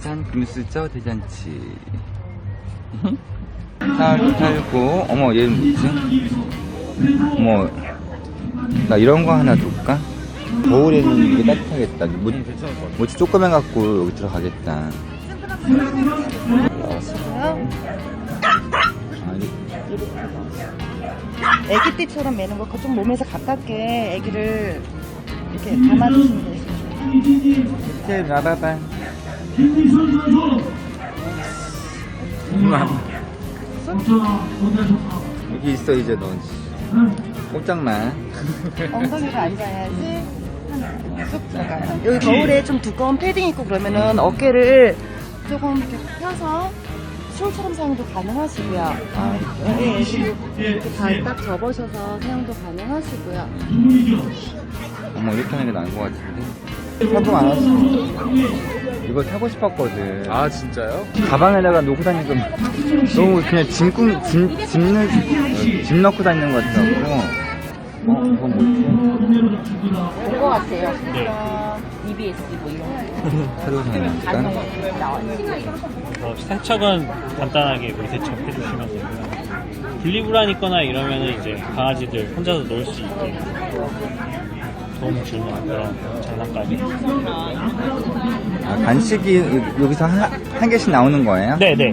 짠 금수저 대잔치. 살 살고 어머 얘는 뭐지? 어머 나 이런 거 하나 둘까? 겨울에는 이게 따뜻하겠다. 뭐, 뭐지? 조그만 갖고 여기 들어가겠다. 아, 이- 애기 띠처럼 매는 거, 그쪽 몸에서 가깝게 애기를 이렇게 담아주시면 되 세요. 밑에 라바반 여기 있어 이제 넌 꼼짝마 엉덩이로 앉아야지. 쑥 들어가요. 여기 거울에 좀 두꺼운 패딩 있고 그러면은 어깨를 조금 이렇게 펴서 춤처럼 사용도 가능하시고요. 아, 예, 예. 이렇게 발딱 접으셔서 사용도 가능하시고요. 어머 이렇게 하는 게 나은 것 같은데 사고 안 왔어 이거 사고 싶었거든 아 진짜요? 가방에다가 놓고 다니니까 너무 그냥 짐 꾼 짐, 짐, 넣, 짐 넣고 다니는 것 같더라고 어 이건 뭐지? 온것 같아요. 네. EBS 뭐 이런 거. 새로 사니까 나와요. 뭐 세척은 간단하게 우리 세척 해주시면 되고요. 분리불안 있거나 이러면은 이제 강아지들 혼자서 놀 수 있게 도움 주는 그런 장난감이. 아, 간식이 여- 여기서 한, 한 개씩 나오는 거예요? 네네.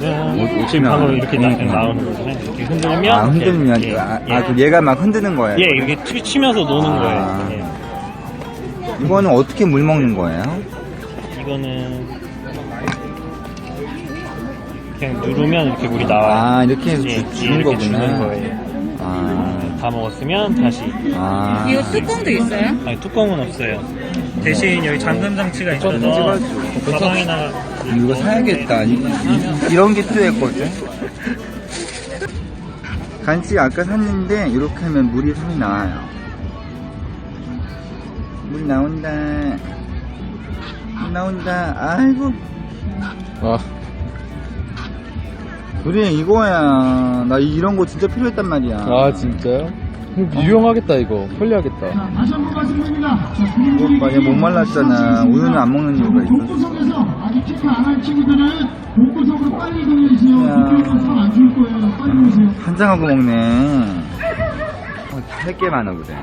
오- 지금 오시면- 바로 이렇게 나, 음. 나오는 거잖아요. 이렇게 흔들면. 아 흔들면 이렇게, 아, 예, 아, 그 얘가 막 흔드는 거예요? 예, 이렇게 치- 치면서 노는 아. 거예요. 예. 이거는 어떻게 물 먹는 거예요? 이거는 그냥 누르면 이렇게 물이 나와요. 아 이렇게 해서 예, 주, 주는 이렇게 거구나 주는 거예요. 아, 다 먹었으면 다시. 아 이거 뚜껑도 있어요? 아니 뚜껑은 없어요. 대신 여기 잠금 장치가 있어서. 가방에나 이거 사야겠다. 이, 이, 런 게 필요했거든. 간식 아까 샀는데 이렇게 하면 물이 손이 나와요. 물 나온다. 물 나온다. 아이고. 아, 그래 이거야. 나 이런 거 진짜 필요했단 말이야. 아 진짜요? 유용하겠다 이거 편리하겠다. 이거 봐, 얘못 말랐잖아 우유는 안 먹는 이유가 있어 구석에서 아직 체크 안한 친구들은 복구석으로 빨리 보내주세요. 야. 체크해서 안줄 거예요. 빨리 오세요. 한장하고 먹네. 할게 많아 그래.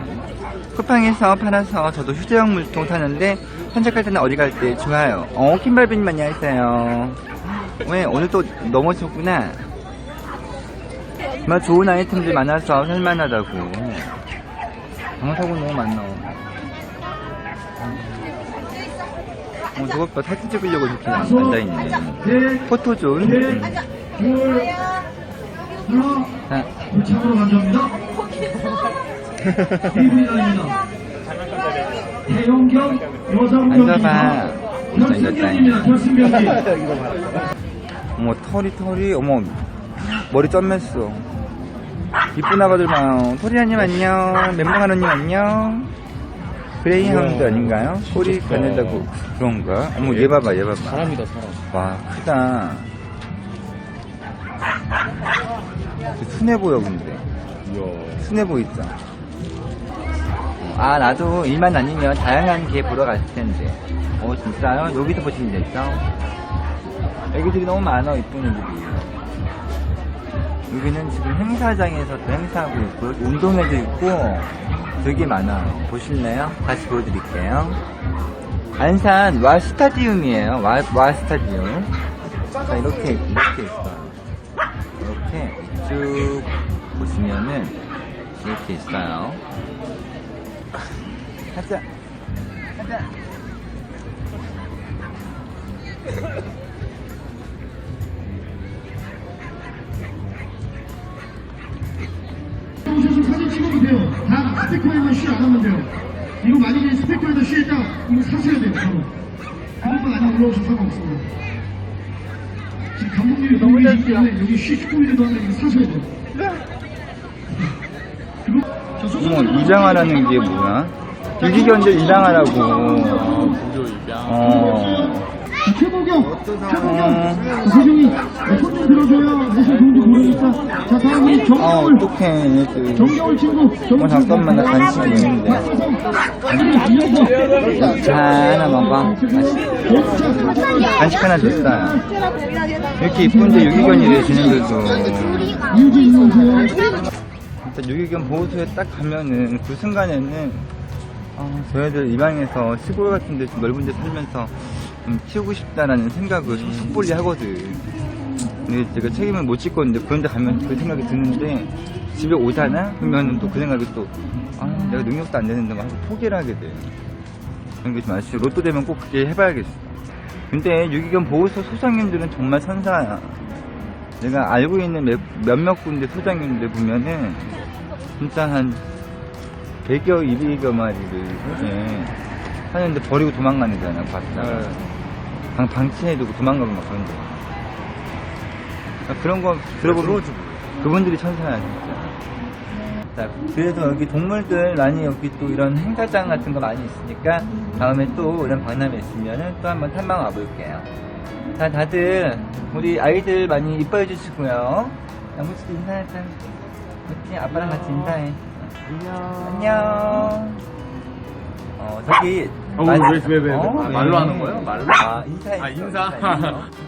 쿠팡에서 팔아서 저도 휴대용 물통 사는데 산책할 때는 어디 갈 때 좋아요. 어, 킴발비님 안녕하세요. 왜 오늘 또 넘어졌구나. 정말 좋은 아이템들 많아서 살만하다고. 방사고 너무 많나. 어, 저것 봐. 사진 찍으려고 이렇게 앉아있네. 포토존. 음. 자, 도착으로 간답니다. 여성경입니다. 결승경입니다. 결승경이. 어머 털이 털이 어머 머리 점맸어 이쁜 아가들 봐요 토리아님 안녕 멤버가루님 안녕 그레이하운드 아닌가요? 꼬리 가는다고 그런가? 어머 얘 봐봐 얘 봐봐 사람이다 사람. 와 크다 순해 보여 근데 이야. 순해 보이죠? 아 나도 일만 아니면 다양한 게 보러 갔을 텐데 어 진짜요? 여기서 보시면 됐죠? 애기들이 너무 많아 이쁜 애들이 여기는 지금 행사장에서 또 행사하고 있고 운동회도 있고 되게 많아요 보실래요? 다시 보여드릴게요. 안산 와 스타디움이에요. 와, 와 스타디움. 자 이렇게 이렇게 있어요. 이렇게 쭉 보시면은 이렇게 있어요. 가자. 가자 스피커에만 쉬안 하면 돼요. 이거 만약에 스피커에다 쉬있다 이거 사셔야 돼요. 바로. 그것만 아니면 올라오셔도 상관없습니다. 지금 감독님이 너무 잘 때문에 여기 쉬시고이라도 하면 이거 사셔야 돼요. 어머 이장하라는 게 뭐야? 무료 입양. 어 자, 최보경. 자, 세종이 손좀 들어줘야 무슨 좋은지 모르니까. 자, 다음은 아, 정겨울. 어떡해. 그, 정겨울 친구. 어, 정겨울 잠깐만, 나 간식이 있는데. 자, 하나 먹어. 간식 하나 줬어요. 이렇게 이쁜데 유기견이래, 지는데도. 유진이 오세요. 일단 유기견 보호소에 딱 가면은 그 순간에는 아, 저희들 입양해서 시골 같은 데좀 넓은 데 살면서 좀 키우고 싶다라는 생각을 섣불리 하거든. 근데 제가 책임을 못 짓고 있는데 그런 데 가면 그 생각이 드는데 집에 오잖아? 그러면 또 그 생각이 또 아, 내가 능력도 안 되는데 막 하고 포기를 하게 돼. 그런 게좀 아쉽죠. 로또 되면 꼭 그렇게 해봐야겠어. 근데 유기견 보호소 소장님들은 정말 천사야. 내가 알고 있는 몇, 몇몇 군데 소장님들 보면은 진짜 한 100여, 200여 마리를 예, 하는데 버리고 도망가는 거잖아, 봤다가. 방, 방치해두고 도망가고 막 그런데. 그런 거 들어보면 그분들이 천사야, 진짜. 자, 그래도 여기 동물들 많이 여기 또 이런 행사장 같은 거 많이 있으니까 다음에 또 이런 박람회 있으면은 또 한번 탐방 와볼게요. 자, 다들 우리 아이들 많이 이뻐해 주시고요. 나무치도 인사하자. 그치? 아빠랑 같이 인사해. 안녕. 안녕. 어, 저기. 어, 왜, 왜, 왜, 왜? 어, 말로 왜? 하는 거예요? 말로? 아, 인사해. 아, 인사?